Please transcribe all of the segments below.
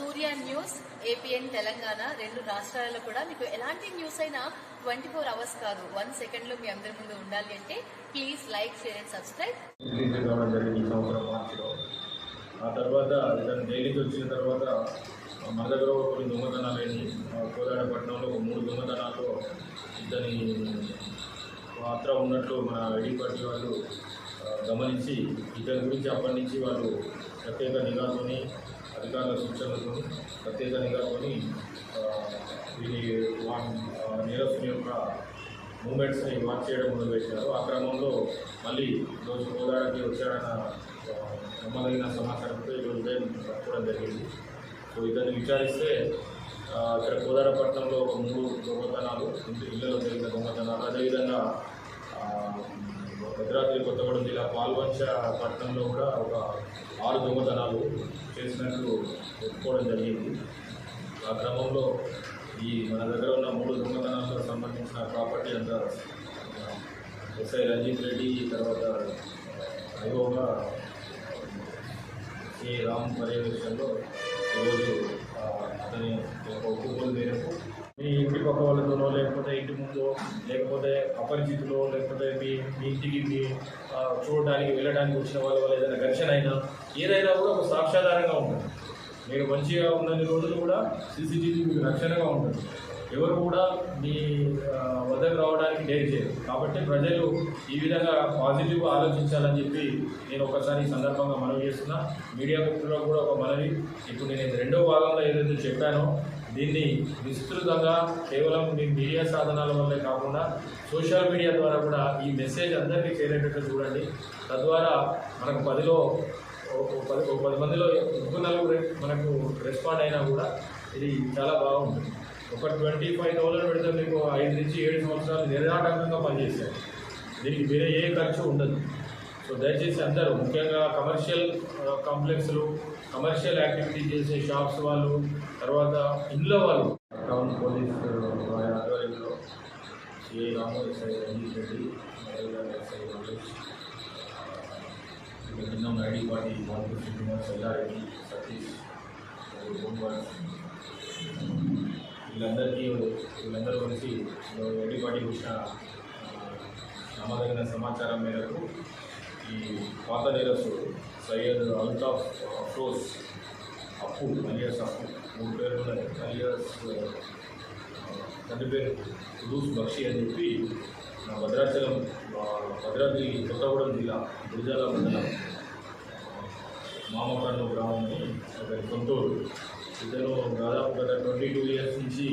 సూర్య news APN Telangana రెండు రాష్ట్రాలలో కూడా మీకు ఎలాంటి న్యూస్ అయినా ట్వంటీ ఫోర్ అవర్స్ కాదు. వన్ సెకండ్లో మీ అందరి ముందు ఉండాలి అంటే please like share and subscribe. ఆ తర్వాత ఇతను జైలుకి వచ్చిన తర్వాత మన దగ్గర ఒక కొన్ని దొంగతనాలు అయింది కోదాడపట్నంలో ఒక మూడు దొంగతనాలు ఇతని పాత్ర ఉన్నట్లు మన ఐడి పార్టీ వాళ్ళు గమనించి ఇతని గురించి అప్పటి నుంచి వాళ్ళు ప్రత్యేక నిఘాతోని అధికారుల సూచనలతో ప్రత్యేక నిఘాతోని ఈ వీరి వా- యొక్క మూమెంట్స్ని వాచ్ చేయడం మొదలుపెట్టారు. ఆ క్రమంలో మళ్ళీ ఈరోజు గోదావరికి వచ్చాడన్న నమ్మదగిన సమాచారంతో ఈరోజు ఉదయం పట్టుకోవడం జరిగింది. సో ఇతన్ని విచారిస్తే ఇక్కడ కోదారపట్నంలో ఒక మూడు దొంగతనాలు ఇంటి ఇళ్ళలో జరిగిన దొంగతనాలు అదేవిధంగా భద్రాద్రి కొత్తగూడెం జిల్లా పాల్వంచ పట్టణంలో కూడా ఒక ఆరు దొంగతనాలు చేసినట్లు ఒప్పుకోవడం జరిగింది. ఆ క్రమంలో ఈ మన దగ్గర ఉన్న మూడు దొంగతనాలకు సంబంధించిన ప్రాపర్టీ అంతా ఎస్ఐ రంజిత్ రెడ్డి తర్వాత ఐఓగా శ్రీ రామ్ పర్యవేక్షణలో ఈరోజు అతని యొక్క ఒప్పుకోలు మేరకు మీ ఇంటి పక్క వాళ్ళతోనో లేకపోతే ఇంటి ముందు లేకపోతే అపరిచితులు లేకపోతే మీ మీ ఇంటికి మీ చూడడానికి వెళ్ళడానికి వచ్చిన వాళ్ళ వల్ల ఏదైనా ఘర్షణ అయినా ఏదైనా కూడా ఒక సాక్ష్యాధారంగా ఉంటుంది. మీరు మంచిగా ఉన్నన్ని రోజులు కూడా సీసీటీవీ మీకు రక్షణగా ఉంటుంది. ఎవరు కూడా మీ వద్దకు రావడానికి డేర్ చేయరు. కాబట్టి ప్రజలు ఈ విధంగా పాజిటివ్గా ఆలోచించాలని చెప్పి నేను ఒకసారి ఈ సందర్భంగా మనవి చేస్తున్నా. మీడియా మిత్రులకు కూడా ఒక మనవి. ఇప్పుడు నేను రెండో భాగంలో ఏదైతే చెప్పానో దీన్ని విస్తృతంగా కేవలం మీ మీడియా సాధనాల వల్లే కాకుండా సోషల్ మీడియా ద్వారా కూడా ఈ మెసేజ్ అందరికీ చేరేటట్టు చూడండి. తద్వారా మనకు పదిలో పది పది మందిలో ముగ్గురు నలుగురు మనకు రెస్పాండ్ అయినా కూడా ఇది చాలా బాగుంటుంది. ఒక ట్వంటీ ఫైవ్ థౌసండ్ పెడితే మీకు ఐదు నుంచి ఏడు సంవత్సరాలు నిరాటంకంగా పనిచేశారు దీనికి వేరే ఏ ఖర్చు ఉండదు. సో దయచేసి అందరూ ముఖ్యంగా కమర్షియల్ కాంప్లెక్స్లు కమర్షియల్ యాక్టివిటీ చేసే షాప్స్ వాళ్ళు తర్వాత ఇంట్లో వాళ్ళు. టౌన్ పోలీస్ వారి ఆధ్వర్యంలో CI Ramu SI Ranjeet Reddy SI Ramesh భిన్నం ఐడి పార్టీ బాబు శ్రీనివాస్ ఎల్లారెడ్డి సతీష్ వీళ్ళందరికీ వీళ్ళందరూ కలిసి ఐడి పార్టీ వచ్చిన నమ్మదగిన సమాచారం మేరకు ఈ పాత నేరస్తుడు సయ్యద్ అల్తాఫ్ అఫ్రోజ్ అప్పు అలియాస్ అప్పు. మూడు పేరు అలియాస్ తండ్రి పేరు కుదూస్ బక్షి అని చెప్పి నా భద్రాచలం భద్రాద్రి కొత్తగూడెం జిల్లా గురిజాల మండలం. మామకర్ణు గ్రామం అతని సొంతూరు ఇతను దాదాపు గత ట్వంటీ టూ ఇయర్స్ నుంచి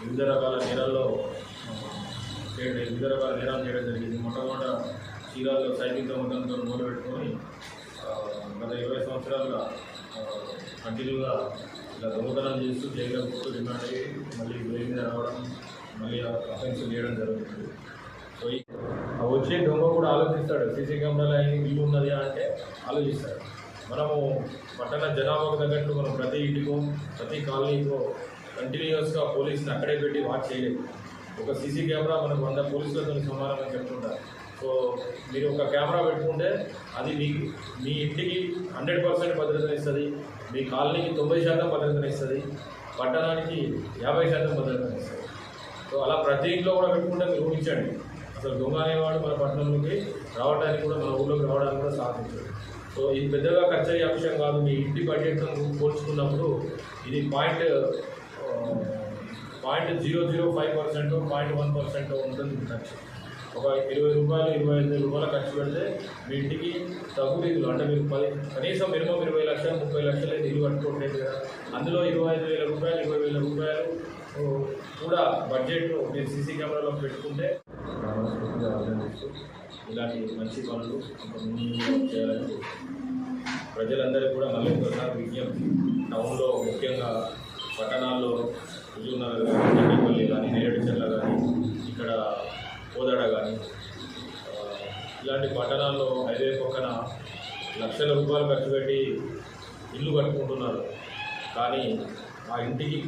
వివిధ రకాల నేరాల్లో వివిధ రకాల నేరాలు చేయడం జరిగింది. చీరాల్లో సైకిల్ ఉండడంతో మొదలు పెట్టుకొని గత ఇరవై సంవత్సరాలుగా కంటిన్యూగా ఇలా దొంగతనం చేస్తూ జైల్లో పోతూ డిమాండ్ అయ్యి మళ్ళీ బెయిల్ మీద రావడం మళ్ళీ అఫెన్స్ చేయడం జరుగుతుంది. సో ఆ వచ్చే దొంగ కూడా ఆలోచిస్తాడు సీసీ కెమెరాలో ఇల్లు ఉన్నది అంటే ఆలోచిస్తాడు. మనము పట్టణ జనాభాకు తగ్గట్టు మనం ప్రతి ఇంటికో ప్రతి కాలనీకో కంటిన్యూస్గా పోలీసుని అక్కడే పెట్టి వాచ్ చేయలేదు ఒక సీసీ కెమెరా మనకు వంద పోలీసులతో సమానం చెప్తుంటారు. సో మీరు ఒక కెమెరా పెట్టుకుంటే అది మీ మీ ఇంటికి హండ్రెడ్ పర్సెంట్ భద్రతనిస్తుంది మీ కాలనీకి తొంభై శాతం భద్రతనిస్తుంది పట్టణానికి యాభై శాతం భద్రతనిస్తుంది సో అలా ప్రతి ఇంట్లో కూడా పెట్టుకుంటే మీరు ఊహించండి. అసలు దొంగ అనేవాడు మన పట్టణంలోకి రావడానికి కూడా మన ఊళ్ళోకి రావడానికి కూడా సాధించాడు. సో ఇది పెద్దగా ఖర్చు అయ్యే అంశం కాదు మీ ఇంటి బడ్జెట్తో పోల్చుకున్నప్పుడు ఇది point point zero zero five percent point one percent ఉంటుంది ఖర్చు ఒక ఇరవై రూపాయలు ఇరవై ఐదు రూపాయలు ఖర్చు పెడితే మీ ఇంటికి తగు నిధులు అంటే మీరు పది కనీసం మినిమం ఇరవై లక్షలు ముప్పై లక్షలు నిధులు కట్టుకుంటుంది కదా. అందులో ఇరవై ఐదు వేల రూపాయలు ఇరవై వేల రూపాయలు కూడా బడ్జెట్ను మీరు సీసీ కెమెరాలో పెట్టుకుంటే ఇలాంటి మంచి పనులు చేయాలని ప్రజలందరికీ కూడా మళ్ళీ ఒకసారి విజ్ఞప్తి. టౌన్లో ముఖ్యంగా పట్టణాల్లో హుజూర్నగర్ కానీ కానీ కోదాడ కానీ ఇలాంటి పట్టణాల్లో హైవే పక్కన లక్షల రూపాయలు ఖర్చు పెట్టి ఇల్లు కట్టుకుంటున్నారు. కానీ ఆ ఇంటికి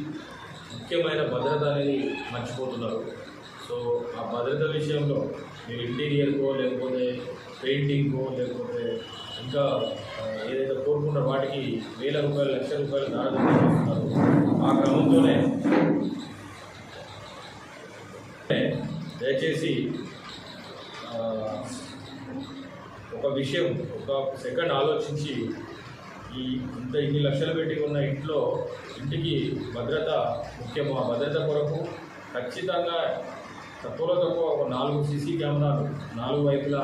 ముఖ్యమైన భద్రత అనేది మర్చిపోతున్నారు. సో ఆ భద్రత విషయంలో మీరు ఇంటీరియర్కో లేకపోతే పెయింటింగ్కో లేకపోతే ఇంకా ఏదైతే కోరుకున్న వాటికి వేల రూపాయలు లక్ష రూపాయలు దాదాపు ఆ క్రమంలోనే దయచేసి ఒక విషయం ఒక సెకండ్ ఆలోచించి ఈ ఇంత ఇన్ని లక్షలు పెట్టి ఉన్న ఇంట్లో ఇంటికి భద్రత ముఖ్యం ఆ భద్రత కొరకు ఖచ్చితంగా తక్కువలో తక్కువ ఒక నాలుగు సీసీ కెమెరాలు నాలుగు వైపులా.